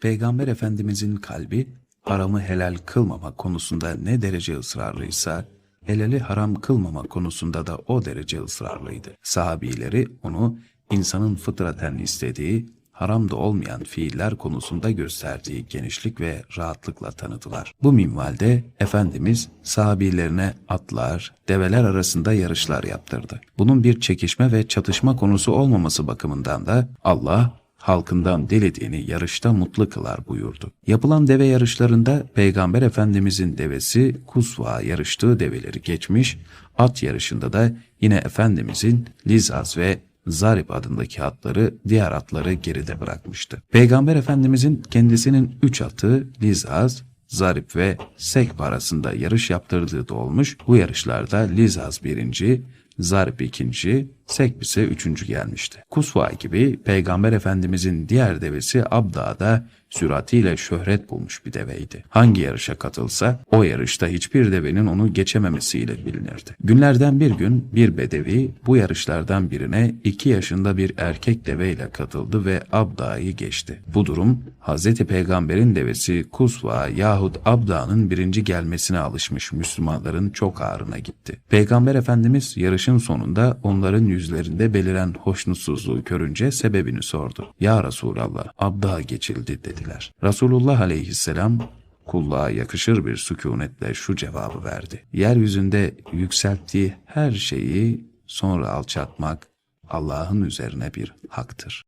Peygamber Efendimizin kalbi haramı helal kılmama konusunda ne derece ısrarlıysa, helali haram kılmama konusunda da o derece ısrarlıydı. Sahabileri onu insanın fıtraten istediği, haram da olmayan fiiller konusunda gösterdiği genişlik ve rahatlıkla tanıdılar. Bu minvalde Efendimiz sahabilerine atlar, develer arasında yarışlar yaptırdı. Bunun bir çekişme ve çatışma konusu olmaması bakımından da Allah halkından dilediğini yarışta mutlu kılar buyurdu. Yapılan deve yarışlarında Peygamber Efendimizin devesi Kusva yarıştığı develeri geçmiş, at yarışında da yine Efendimizin Lizaz ve Zarip adındaki atları diğer atları geride bırakmıştı. Peygamber Efendimizin kendisinin üç atı Lizaz, Zarip ve Sekb arasında yarış yaptırdığı da olmuş. Bu yarışlarda Lizaz birinci, Zarip ikinci, Sekb ise üçüncü gelmişti. Kusva gibi Peygamber Efendimizin diğer devesi Abda da süratiyle şöhret bulmuş bir deveydi. Hangi yarışa katılsa o yarışta hiçbir devenin onu geçememesiyle bilinirdi. Günlerden bir gün bir bedevi bu yarışlardan birine iki yaşında bir erkek deveyle katıldı ve Abda'yı geçti. Bu durum Hz. Peygamber'in devesi Kusva yahut Abda'nın birinci gelmesine alışmış Müslümanların çok ağrına gitti. Peygamber Efendimiz yarışın sonunda onların yüzlerinde beliren hoşnutsuzluğu görünce sebebini sordu. Ya Resulallah Abda geçildi dediler. Resulullah aleyhisselam kulluğa yakışır bir sükunetle şu cevabı verdi. Yeryüzünde yükselttiği her şeyi sonra alçaltmak Allah'ın üzerine bir haktır.